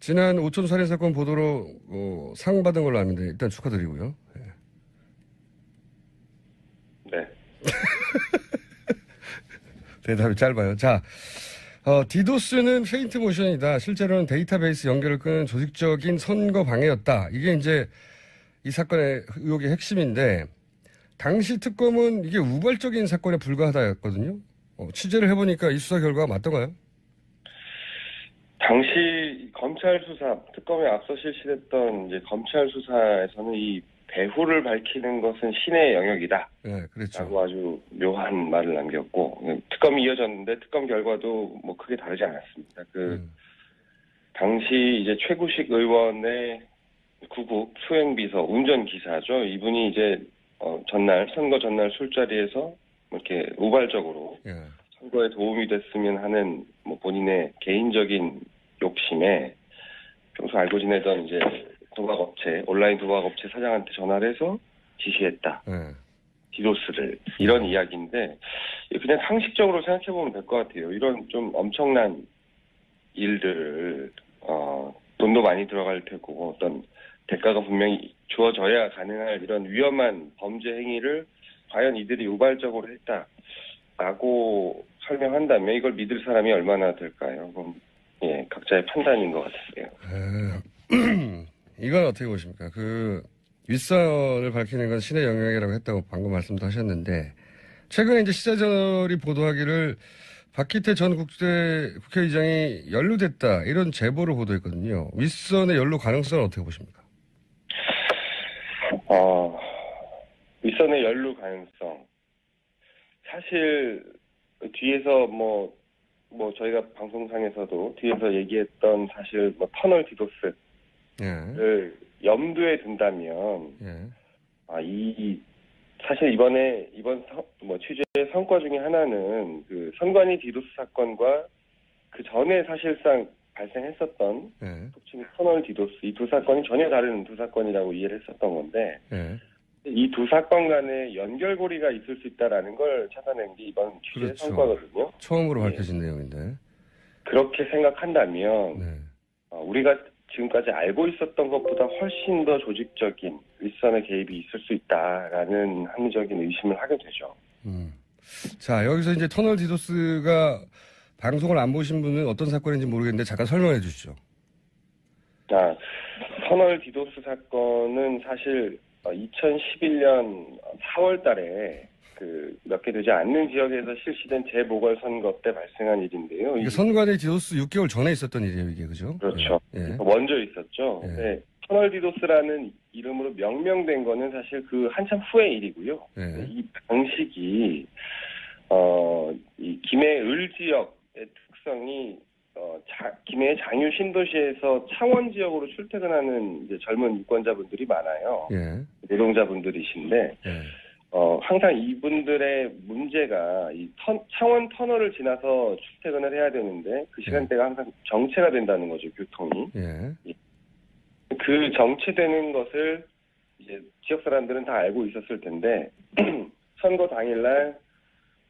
지난 오촌 살인 사건 보도로 어, 상 받은 걸로 아는데 일단 축하드리고요. 예. 네. 대답이 짧아요. 자, 어, 디도스는 페인트 모션이다. 실제로는 데이터베이스 연결을 끄는 조직적인 선거 방해였다. 이게 이제 이 사건의 의혹의 핵심인데 당시 특검은 이게 우발적인 사건에 불과하다였거든요. 어, 취재를 해보니까 이 수사 결과가 맞던가요? 당시 검찰 수사, 특검에 앞서 실시됐던 이제 검찰 수사에서는 이 배후를 밝히는 것은 신의 영역이다. 네, 그랬죠. 라고 아주 묘한 말을 남겼고, 특검이 이어졌는데 특검 결과도 뭐 크게 다르지 않았습니다. 그, 음, 당시 이제 최구식 의원의 구국 수행비서 운전기사죠. 이분이 이제, 어, 전날, 선거 전날 술자리에서 뭐 이렇게 우발적으로 예, 선거에 도움이 됐으면 하는 뭐 본인의 개인적인 욕심에 평소 알고 지내던 이제 도박업체 온라인 도박업체 사장한테 전화를 해서 지시했다 예. 디도스를 이런 이야기인데 그냥 상식적으로 생각해 보면 될 것 같아요 이런 좀 엄청난 일들을 어 돈도 많이 들어갈 테고 어떤 대가가 분명히 주어져야 가능할 이런 위험한 범죄 행위를 과연 이들이 우발적으로 했다라고 설명한다면 이걸 믿을 사람이 얼마나 될까요? 그럼 예 각자의 판단인 것 같은데요. 에, 이건 어떻게 보십니까? 그 윗선을 밝히는 건 신의 영역이라고 했다고 방금 말씀도 하셨는데 최근에 이제 시사저널이 보도하기를 박기태 전 국대 국회의장이 연루됐다 이런 제보를 보도했거든요. 윗선의 연루 가능성은 어떻게 보십니까? 어 윗선의 연루 가능성 사실 뒤에서 뭐 뭐 저희가 방송상에서도 뒤에서 얘기했던 사실 뭐 터널 디도스를 예, 염두에 둔다면 예, 아, 이, 사실 이번에, 이번 서- 뭐 취재의 성과 중에 하나는 그 선관위 디도스 사건과 그 전에 사실상 발생했었던 예, 속칭 터널 디도스 이 두 사건이 전혀 다른 두 사건이라고 이해를 했었던 건데 예. 이 두 사건 간에 연결고리가 있을 수 있다라는 걸 찾아낸 게 이번 취재의 그렇죠. 성과거든요. 처음으로 예. 밝혀진 내용인데. 그렇게 생각한다면 네. 어, 우리가 지금까지 알고 있었던 것보다 훨씬 더 조직적인 윗선의 개입이 있을 수 있다라는 합리적인 의심을 하게 되죠. 음. 자, 여기서 이제 터널 디도스가 방송을 안 보신 분은 어떤 사건인지 모르겠는데 잠깐 설명해 주시죠. 아, 터널 디도스 사건은 사실 2011년 4월 달에 그 몇 개 되지 않는 지역에서 실시된 재보궐선거 때 발생한 일인데요. 이- 이게 선관위 디도스 6개월 전에 있었던 일이에요, 이게 그죠? 그렇죠. 예. 예. 먼저 있었죠. 예. 네, 터널 디도스라는 이름으로 명명된 거는 사실 그 한참 후의 일이고요. 예. 이 방식이 어, 이 김해 을 지역의 특성이 어, 자, 김해 장유 신도시에서 창원 지역으로 출퇴근하는 이제 젊은 유권자분들이 많아요. 예. 노동자분들이신데 예. 어, 항상 이분들의 문제가 이 터- 창원 터널을 지나서 출퇴근을 해야 되는데 그 시간대가 항상 정체가 된다는 거죠 교통이. 예. 그 정체되는 것을 이제 지역 사람들은 다 알고 있었을 텐데 선거 당일날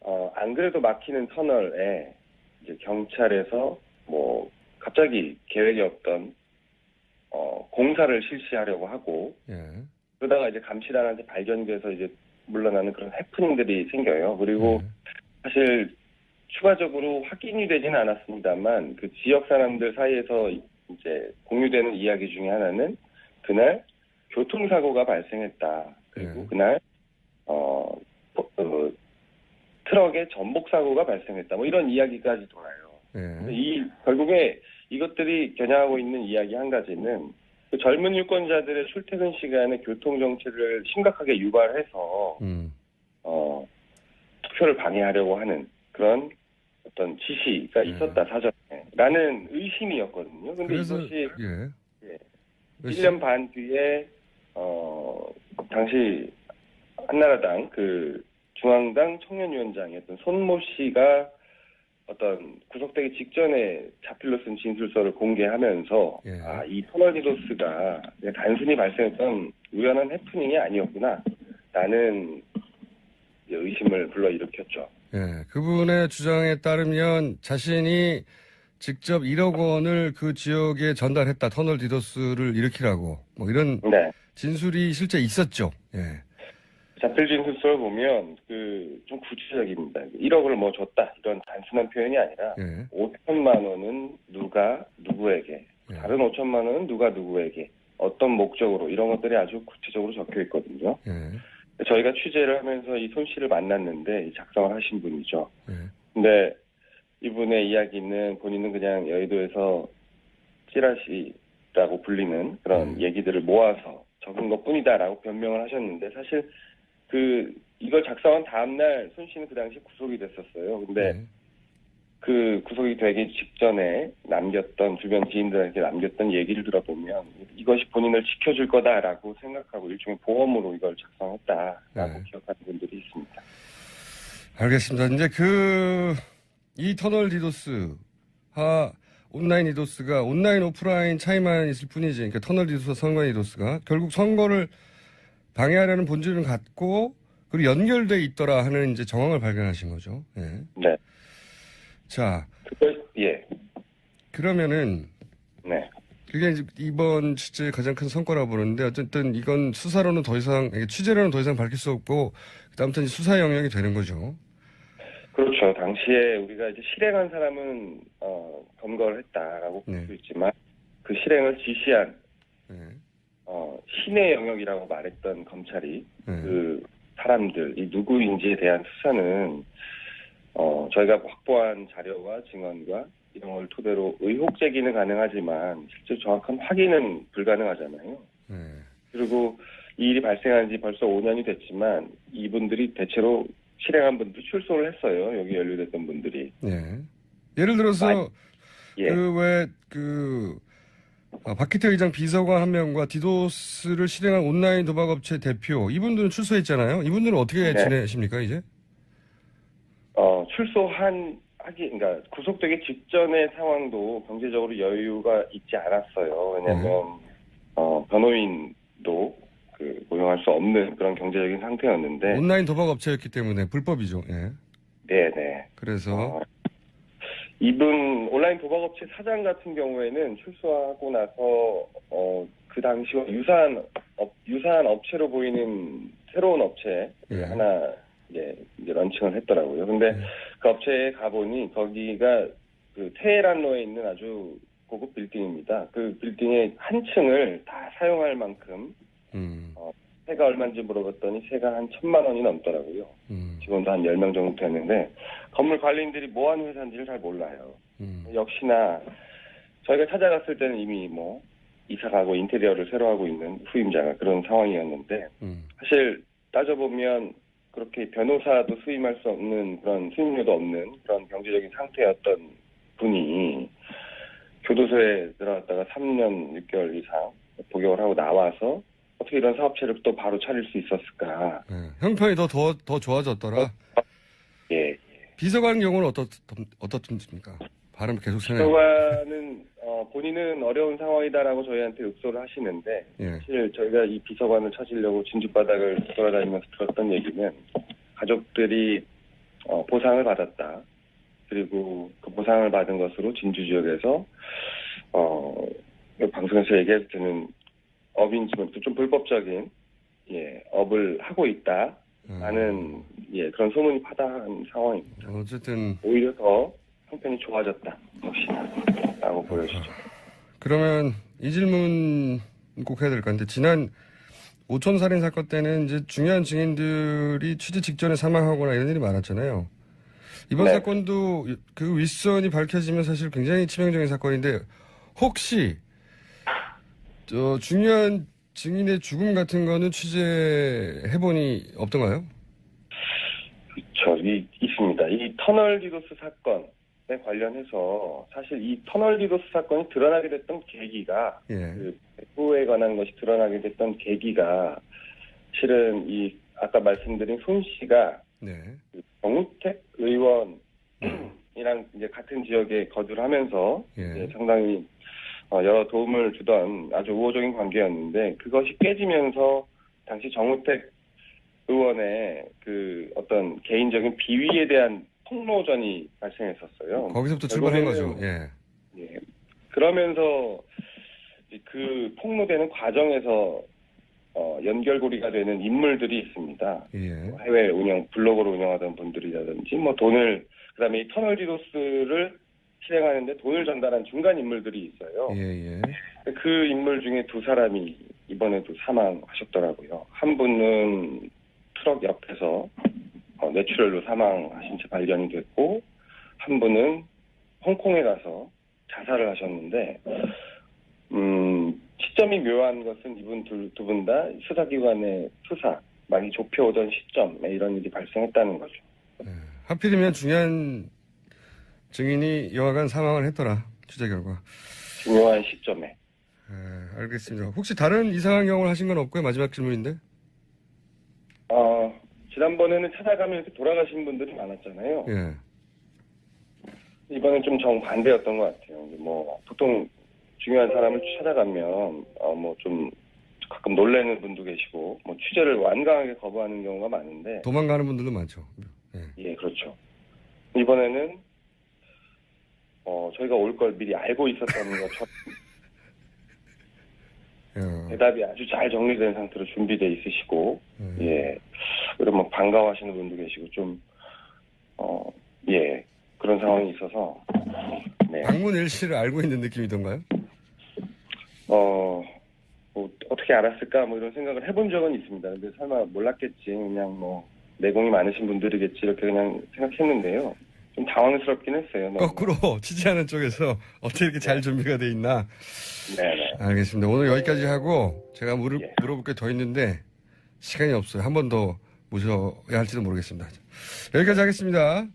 어, 안 그래도 막히는 터널에 이제 경찰에서 뭐 갑자기 계획이 없던 어, 공사를 실시하려고 하고 예. 그러다가 이제 감시단한테 발견돼서 이제 물러나는 그런 해프닝들이 생겨요. 그리고 예. 사실 추가적으로 확인이 되지는 않았습니다만 그 지역 사람들 사이에서 이제 공유되는 이야기 중에 하나는 그날 교통사고가 발생했다. 그리고 네. 그날 어, 어, 어, 트럭에 전복 사고가 발생했다. 뭐 이런 이야기까지 돌아요. 예. 이 결국에 이것들이 겨냥하고 있는 이야기 한 가지는 그 젊은 유권자들의 출퇴근 시간에 교통 정체를 심각하게 유발해서 음. 어, 투표를 방해하려고 하는 그런 어떤 지시가 네. 있었다 사전에라는 의심이었거든요. 근데 그래서 이것이 예. 예. 몇 시- 1년 반 뒤에 어 당시 한나라당 그 중앙당 청년위원장이었던 손모 씨가 어떤 구속되기 직전에 자필로 쓴 진술서를 공개하면서 예. 아이 터널 디도스가 그냥 단순히 발생했던 우연한 해프닝이 아니었구나 라는 의심을 불러일으켰죠. 예. 그분의 주장에 따르면 자신이 직접 1억 원을 그 지역에 전달했다. 터널 디도스를 일으키라고. 뭐 이런 네. 진술이 실제 있었죠. 예. 자필 진술서를 보면 그 좀 구체적입니다. 1억을 뭐 줬다 이런 단순한 표현이 아니라 예. 5천만 원은 누가 누구에게 예. 다른 5천만 원은 누가 누구에게 어떤 목적으로 이런 것들이 아주 구체적으로 적혀 있거든요. 예. 저희가 취재를 하면서 이 손 씨를 만났는데 이 작성을 하신 분이죠. 예. 근데 이분의 이야기는 본인은 그냥 여의도에서 찌라시라고 불리는 그런 음. 얘기들을 모아서 적은 것 뿐이다라고 변명을 하셨는데 사실 그 이걸 작성한 다음날 손 씨는 그 당시 구속이 됐었어요. 근데 예. 그 구속이 되기 직전에 남겼던 주변 지인들에게 남겼던 얘기를 들어보면 이것이 본인을 지켜줄 거다라고 생각하고 일종의 보험으로 이걸 작성했다라고 네. 기억하는 분들이 있습니다. 알겠습니다. 이제 그, 이 터널 디도스, 하, 온라인 디도스가 온라인 오프라인 차이만 있을 뿐이지. 그러니까 터널 디도스와 선거 디도스가 결국 선거를 방해하려는 본질을 갖고 그리고 연결돼 있더라 하는 이제 정황을 발견하신 거죠. 예. 네. 자, 그걸 예. 그러면은 네. 그게 이제 이번 취재의 가장 큰 성과라고 보는데 어쨌든 이건 수사로는 더 이상 취재로는 더 이상 밝힐 수 없고 그다음부터 이제 수사 영역이 되는 거죠. 그렇죠. 당시에 우리가 이제 실행한 사람은 어, 검거를 했다라고 볼 네. 수 있지만 그 실행을 지시한 예. 어, 신의 영역이라고 말했던 검찰이 예. 그 사람들 이 누구인지에 대한 수사는 어, 저희가 확보한 자료와 증언과 이런 걸 토대로 의혹 제기는 가능하지만 실제 정확한 확인은 불가능하잖아요. 예. 그리고 이 일이 발생한 지 벌써 5년이 됐지만 이분들이 대체로 실행한 분들이 출소를 했어요. 여기 연루됐던 분들이. 예. 예를 들어서 아니, 예. 그왜그 박희태 의장 비서관 한 명과 디도스를 실행한 온라인 도박업체 대표 이분들은 출소했잖아요. 이분들은 어떻게 네. 지내십니까 이제? 어, 출소한 하기 그러니까 구속되기 직전의 상황도 경제적으로 여유가 있지 않았어요. 왜냐하면 어, 변호인도 그 고용할 수 없는 그런 경제적인 상태였는데, 온라인 도박업체였기 때문에 불법이죠. 예. 네, 네. 그래서 어, 이분 온라인 도박업체 사장 같은 경우에는 출소하고 나서 어, 그 당시와 유사한 업, 유사한 업체로 보이는 새로운 업체 예. 하나 이제, 이제 런칭을 했더라고요. 근데 네. 그 업체에 가보니 거기가 그 테헤란로에 있는 아주 고급 빌딩입니다. 그 빌딩의 한 층을 다 사용할 만큼 음, 세가 얼마인지 물어봤더니 세가 한 천만 원이 넘더라고요. 음, 직원도 한 10명 정도 됐는데 건물 관리인들이 뭐 하는 회사인지를 잘 몰라요. 음, 역시나 저희가 찾아갔을 때는 이미 뭐 이사 가고 인테리어를 새로 하고 있는 후임자가 그런 상황이었는데 음. 사실 따져보면 그렇게 변호사도 수임할 수 없는 그런 수임료도 없는 그런 경제적인 상태였던 분이 교도소에 들어갔다가 3년 6개월 이상 복역을 하고 나와서 어떻게 이런 사업체를 또 바로 차릴 수 있었을까? 예. 형편이 더, 더, 더 좋아졌더라. 예. 비서관 경우는 어떻, 어떻습니까? 발음 계속 세네요. 비서관은 어, 본인은 어려운 상황이다라고 저희한테 읍소를 하시는데 예. 사실 저희가 이 비서관을 찾으려고 진주 바닥을 돌아다니면서 들었던 얘기는 가족들이 어, 보상을 받았다. 그리고 그 보상을 받은 것으로 진주 지역에서 어, 방송에서 얘기해도 되는 업인지만 좀 불법적인 예, 업을 하고 있다. 어, 라는 예, 그런 소문이 파다한 상황입니다. 어쨌든 오히려 더 형편이 좋아졌다. 역시나. 라고 보여지죠. 그러면 이 질문 꼭 해야 될 것 같은데 지난 오촌 살인 사건 때는 이제 중요한 증인들이 취재 직전에 사망하거나 이런 일이 많았잖아요. 이번 네. 사건도 그 윗선이 밝혀지면 사실 굉장히 치명적인 사건인데 혹시 저 중요한 증인의 죽음 같은 거는 취재해 보니 없던가요? 저기 있습니다. 이 터널 디도스 사건에 관련해서 사실 이 터널 디도스 사건이 드러나게 됐던 계기가 예. 그 배후에 관한 것이 드러나게 됐던 계기가 실은 이 아까 말씀드린 손 씨가 네. 그 정우택 의원이랑 이제 같은 지역에 거주를 하면서 예. 상당히 어, 여러 도움을 주던 아주 우호적인 관계였는데 그것이 깨지면서 당시 정우택 의원의 그 어떤 개인적인 비위에 대한 폭로전이 발생했었어요. 거기서부터 출발한 거죠. 예. 그러면서 그 폭로되는 과정에서 어, 연결고리가 되는 인물들이 있습니다. 예. 해외 운영 블로그를 운영하던 분들이라든지 뭐 돈을 그다음에 이 터널 디도스를 실행하는데 돈을 전달한 중간 인물들이 있어요. 예, 예. 그 인물 중에 두 사람이 이번에도 사망하셨더라고요. 한 분은 트럭 옆에서 어, 뇌출혈로 사망하신 채 발견이 됐고 한 분은 홍콩에 가서 자살을 하셨는데 음, 시점이 묘한 것은 이분 두 분 다 수사기관의 수사 많이 좁혀오던 시점에 이런 일이 발생했다는 거죠. 예. 하필이면 중요한 증인이 여하간 사망을 했더라. 취재 결과. 중요한 시점에. 예, 알겠습니다. 혹시 다른 이상한 경험을 하신 건 없고요? 마지막 질문인데. 어, 지난번에는 찾아가면 이렇게 돌아가신 분들이 많았잖아요. 예. 이번엔 좀 정반대였던 것 같아요. 뭐, 보통 중요한 사람을 찾아가면, 어, 뭐 좀, 가끔 놀라는 분도 계시고, 뭐 취재를 완강하게 거부하는 경우가 많은데, 도망가는 분들도 많죠. 예. 예, 그렇죠. 이번에는, 어, 저희가 올 걸 미리 알고 있었다는 것처럼 예. 대답이 아주 잘 정리된 상태로 준비돼 있으시고, 예. 예. 그리고 뭐 반가워하시는 분도 계시고, 좀, 어, 예. 그런 상황이 있어서, 네. 방문 일시를 알고 있는 느낌이던가요? 어, 뭐, 어떻게 알았을까, 뭐, 이런 생각을 해본 적은 있습니다. 근데 설마 몰랐겠지. 그냥 뭐, 내공이 많으신 분들이겠지. 이렇게 그냥 생각했는데요. 좀 당황스럽긴 했어요. 너무. 거꾸로 취재하는 쪽에서 어떻게 이렇게 잘 준비가 돼 있나? 네네. 알겠습니다. 오늘 여기까지 하고 제가 물을, 예. 물어볼 게 더 있는데 시간이 없어요. 한 번 더 모셔야 할지도 모르겠습니다. 여기까지 하겠습니다.